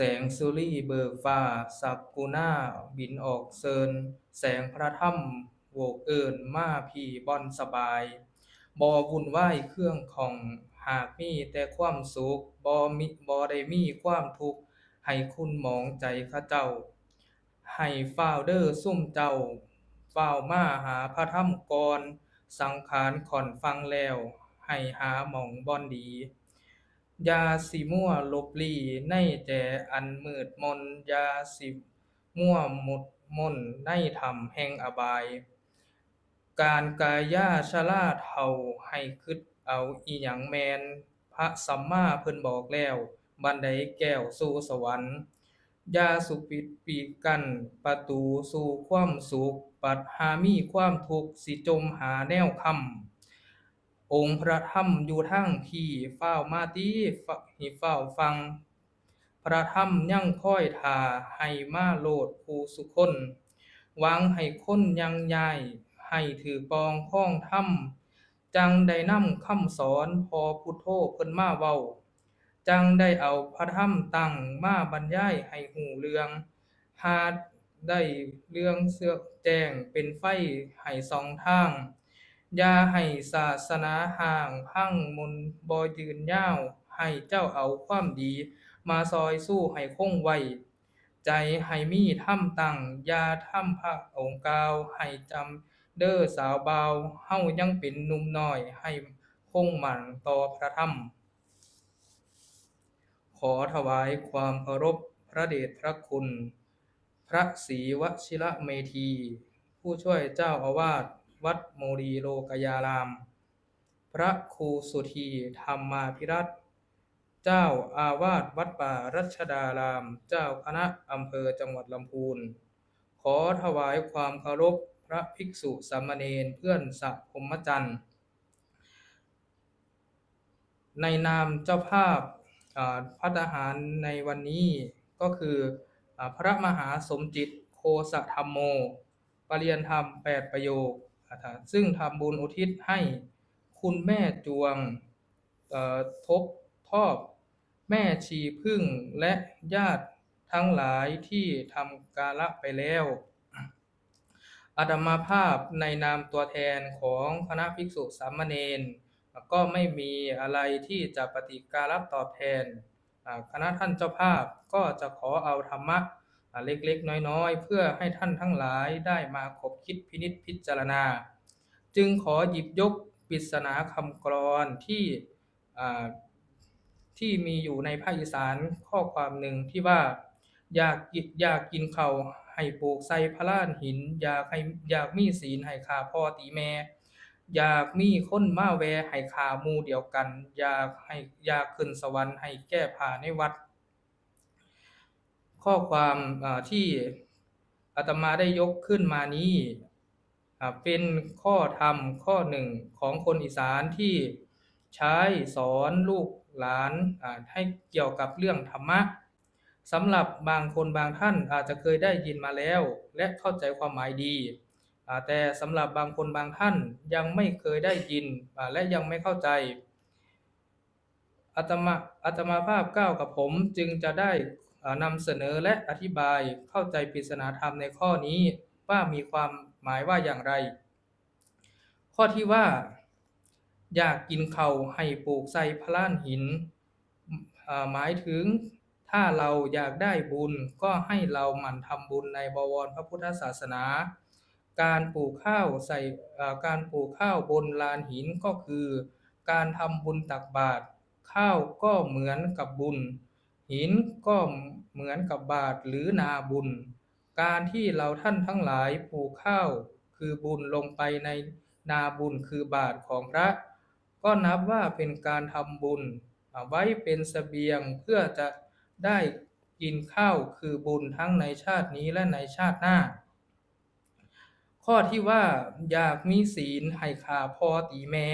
แสงสุรีเบิกฟ้า สักกุณาบินออกเสิน แสงพระธรรมโวกเอิ้นมาพี่บ่อนสบาย บ่วุ่นวายเครื่องของ หากมีแต่ความสุข บ่มิบ่ได้มีความทุกข์ ให้คุณหมองใจเขาเจ้า ให้ฟ้าวเด้อซุมเจ้าฟ้าวมาหาพระธรรมก่อน สังขารค่อนฟังแล้ว ให้หาหมองบ่อนดี อย่าสิมัวลบหลีในแจ่อันมืดมน อย่าสิมัวหมกมุ่นในถ้ำแห่งอบาย การกายาชราเฒ่าให้คิดเอาอิหยังแมน พระสัมมาเพิ่นบอกแล้ว บันไดแก้วสู่สวรรค์อย่าสุปิดปีกันประตูสู่ความสุข ปัดหามีความทุกข์สิจมหาแนวคำ องค์พระธรรมอยู่ทางพี่ฟ้ามาติให้ฟ้าฟัง พระธรรมยังค่อยทาให้มาโลดคู่ซุคนวังให้คนยังย้ายให้ถูกปองครองธรรมจังได้นำคำสอนพอพุทโธเพิ่นมาเว้า จังได้เอาพระธรรมตั้งมาบรรยายให้รู้เรืองหาได้เรื่องเสือกแจ้งเป็นไฟให้สองทาง อย่าให้ศาสนาร้างพังมนบ่ยืนยาว ให้เจ้าเอาความดี มาซอยสู้ให้คงไว้ ใจให้มีธรรมตั้งอย่าทำพระองค์กาว ให้จำเด้อสาวเบาเฮายังเป็นหนุ่มน้อย ให้คงหมั่นต่อพระธรรม ขอถวายความเคารพพระเดชพระคุณ พระศรีวชิระเมธี ผู้ช่วยเจ้าอาวาส วัดโมรีโลกยาราม พระครูสุธีธรรมาภิรัตเจ้าอาวาสวัดป่ารัชดาราม เจ้าคณะอำเภอจังหวัดลำพูน ขอถวายความเคารพพระภิกษุสามเณรเพื่อนสัพพมจันทร์ ในนามเจ้าภาพภัตตาหารในวันนี้ก็คือพระมหาสมจิตโคสธัมโม ปริยญธรรม 8 ประโยค ซึ่งทำบุญอุทิศให้คุณแม่จวงทบทอบแม่ชีพึ่งและญาติทั้งหลายที่ทำกาละไปแล้วอาตมาภาพในนามตัวแทนของคณะภิกษุสามเณรก็ไม่มีอะไรที่จะปฏิการลตอบแทนคณะท่านเจ้าภาพก็จะขอเอาธรรมะ เล็กๆ น้อยๆ เพื่อให้ท่านทั้งหลายได้มาคบคิดพินิจพิจารณา จึงขอหยิบยกปริศนาคำกลอนที่ที่มีอยู่ในภาคอีสานข้อความหนึ่งที่ว่า อยากกินอยากกินเขาให้ปลูกใส่พะลานหิน อยากให้อยากมีศีลให้ฆ่าพ่อตีแม่ อยากมีคนมาแวให้ฆ่ามูเดียวกัน อยากให้อยากขึ้นสวรรค์ให้แก้ผ้าในวัด ข้อความที่อาตมาได้ยกขึ้นมานี้เป็นข้อธรรมข้อหนึ่งของคนอีสานที่ใช้สอนลูกหลานให้เกี่ยวกับเรื่องธรรมะสำหรับบางคนบางท่านอาจจะเคยได้ยินมาแล้ว และเข้าใจความหมายดี แต่สำหรับบางคนบางท่านยังไม่เคยได้ยินและยังไม่เข้าใจอาตมาอาตมาภาพกล่าวกับผมจึงจะได้ นำเสนอและอธิบายเข้าใจปริศนาธรรมในข้อนี้ว่ามีความหมายว่าอย่างไร ข้อที่ว่า อยากกินข้าวให้ปลูกใส่พลานหิน หมายถึงถ้าเราอยากได้บุญก็ให้เราหมั่นทำบุญในบวรพระพุทธศาสนา การปลูกข้าวใส่การปลูกข้าวบนลานหินก็คือ การทำบุญตักบาตรข้าวก็เหมือนกับบุญ หินก็ เหมือนกับบาตรหรือนาบุญ การที่เราท่านทั้งหลายปลูกข้าว คือบุญลงไปในนาบุญคือบาตรของพระ ก็นับว่าเป็นการทำบุญไว้เป็นสเสบียงเพื่อจะได้กินข้าวคือบุญทั้งในชาตินี้และในชาติหน้า ข้อที่ว่าอยากมีศีลให้ฆ่าพอตีแม่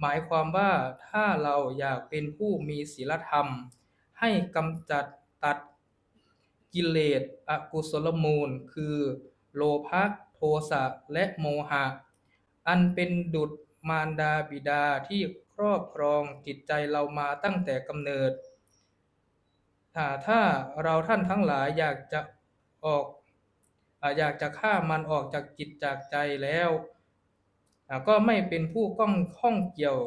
หมายความว่าถ้าเราอยากเป็นผู้มีศีลธรรม ให้กำจัดตัด กิเลสอกุศลมูล คือโลภะโทสะและโมหะ อันเป็นดุจมารดาบิดาที่ครอบครองจิตใจเรามาตั้งแต่กำเนิดถ้าถ้าเราท่านทั้งหลายอยากจะออกอยากจะฆ่ามันออกจากจิตจากใจแล้ว ก็ไม่เป็นผู้ก้องข้องเกี่ยว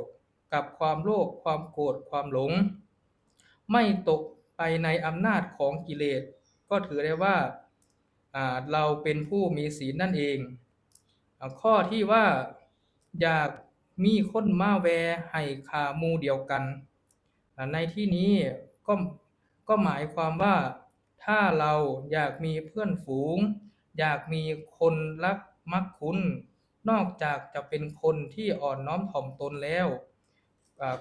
กับความโลภความโกรธความหลง ไม่ตกไปในอำนาจของกิเลส ก็ถือได้ว่าเราเป็นผู้มีศีลนั่นเอง ข้อที่ว่าอยากมีคนมาแวให้ขามูเดียวกัน ในที่นี้ก็ก็หมายความว่าถ้าเราอยากมีเพื่อนฝูง อยากมีคนรักมักคุ้น นอกจากจะเป็นคนที่อ่อนน้อมถ่อมตนแล้ว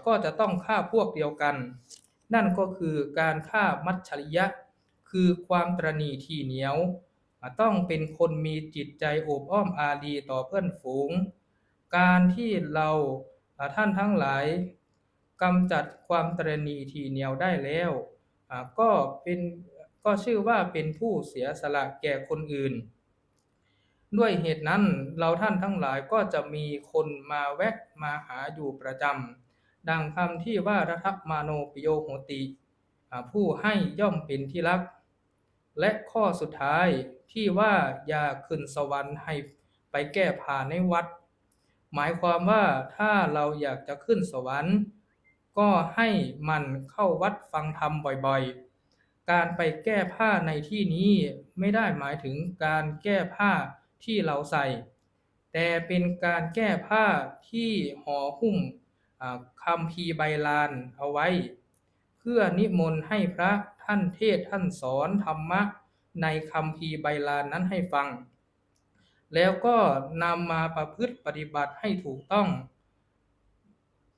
ก็จะต้องฆ่าพวกเดียวกัน นั่นก็คือการฆ่ามัจฉริยะ คือความตรณีที่เหนียว ต้องเป็นคนมีจิตใจโอบอ้อมอารีต่อเพื่อนฝูง การที่เราท่านทั้งหลายกำจัดความตรณีที่เหนียวได้แล้วก็เป็นก็ชื่อว่าเป็นผู้เสียสละแก่คนอื่น ด้วยเหตุนั้นเราท่านทั้งหลายก็จะมีคนมาแวะมาหาอยู่ประจำดังคำที่ว่ารัฐมาโนปโยโหติ ผู้ให้ย่อมเป็นที่รัก และข้อสุดท้ายที่ว่าอย่าขึ้นสวรรค์ให้ไปแก้ผ้าในวัด หมายความว่าถ้าเราอยากจะขึ้นสวรรค์ ก็ให้มันเข้าวัดฟังธรรมบ่อยๆ การไปแก้ผ้าในที่นี้ไม่ได้หมายถึงการแก้ผ้าที่เราใส่ แต่เป็นการแก้ผ้าที่ห่อหุ้มคำพีใบลานเอาไว้ พื่อนิมนต์ให้พระท่านเทศท่านสอนธรรมะในคำพีใบลานนั้นให้ฟัง แล้วก็นำมาประพฤติปฏิบัติให้ถูกต้อง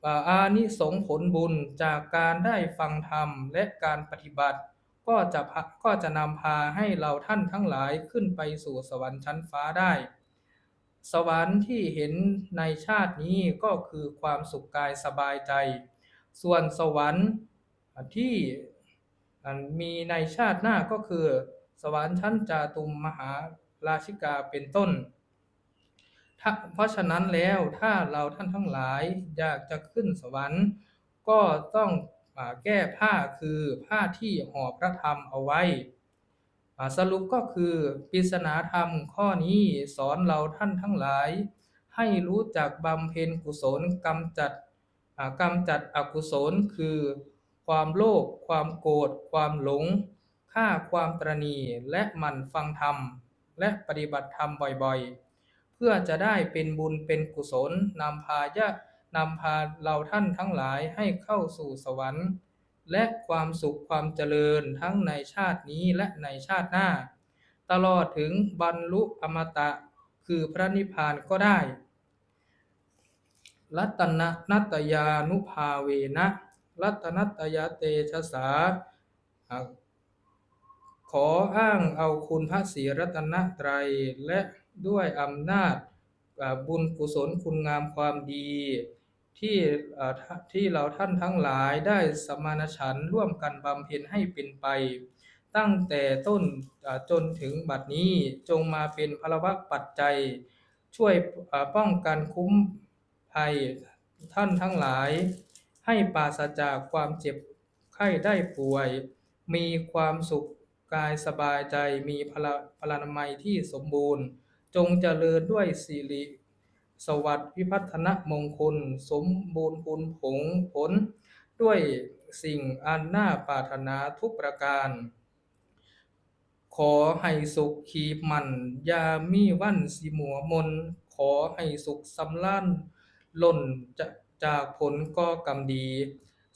อาอานิสงส์ผลบุญจากการได้ฟังธรรมและการปฏิบัติ ก็จะพาก็จะนำพาให้เราท่านทั้งหลายขึ้นไปสู่สวรรค์ชั้นฟ้าได้ สวรรค์ที่เห็นในชาตินี้ก็คือความสุขกายสบายใจ ส่วนสวรรค์ ที่มีในชาติหน้าก็คือ สวรรค์ชั้นจาตุมมหาราชิกาเป็นต้น เพราะฉะนั้นแล้วถ้าเราท่านทั้งหลายอยากจะขึ้นสวรรค์ ก็ต้องแก้ผ้าคือผ้าที่ห่อพระธรรมเอาไว้ สรุปก็คือปริศนาธรรมข้อนี้สอนเราท่านทั้งหลาย ให้รู้จักบำเพ็ญกุศลกำจัดกำจัดอกุศลคือ ความโลภความโกรธความหลงฆ่าความตรณีและหมั่นฟังธรรม และปฏิบัติธรรมบ่อยๆ เพื่อจะได้เป็นบุญเป็นกุศลนำพายะนำพาเราท่านทั้งหลายให้เข้าสู่สวรรค์ และความสุขความเจริญทั้งในชาตินี้และในชาติหน้า ตลอดถึงบรรลุอมตะคือพระนิพพานก็ได้ รัตนนัตยานุภาเวนะ รัตนัตยเตชะสา ขออ้างเอาคุณพระศรีรัตนตรัย และด้วยอำนาจบุญกุศลคุณงามความดี ที่ที่เราท่านทั้งหลายได้สมานฉันร่วมกันบำเพ็ญให้เป็นไป ตั้งแต่ต้นจนถึงบัดนี้จงมาเป็นพลวัตปัจจัย ช่วยป้องกันคุ้มภัยท่านทั้งหลาย ให้ปราศจากความเจ็บไข้ได้ป่วย มีความสุขกายสบายใจมีพลพลานามัยที่สมบูรณ์ จงเจริญด้วยสิริสวัสดิ์วิพัฒนมงคล สมบูรณ์ผลผงผล ด้วยสิ่งอันน่าปรารถนาทุกประการ ขอให้สุขขีมันยามีวันสิมัวมน ขอให้สุขสำล้านล่นจะ จากผลก็กรรมดี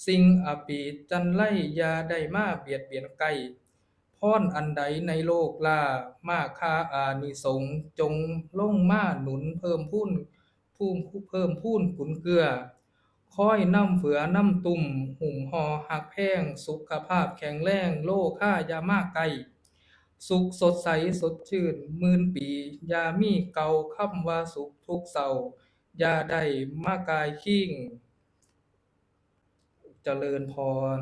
สิ่งอปีจันไล่ยาได้มาเบียดเบียนไกลพรอันใดในโลกลามาคาอานิสงจงล่งมาหนุนเพิ่มพูนภูมิเพิ่มพูนขุนเกลือคอยน้ำเฝือน้ำตุ่มหุ่มหอหักแพงสุขภาพแข็งแรงโลค่ายามากไกลสุขสดใสสดชื่นมื่นปี ยามีเก่าคำว่าสุขทุกเศร้า ยาได้มากายขิงเจริญพร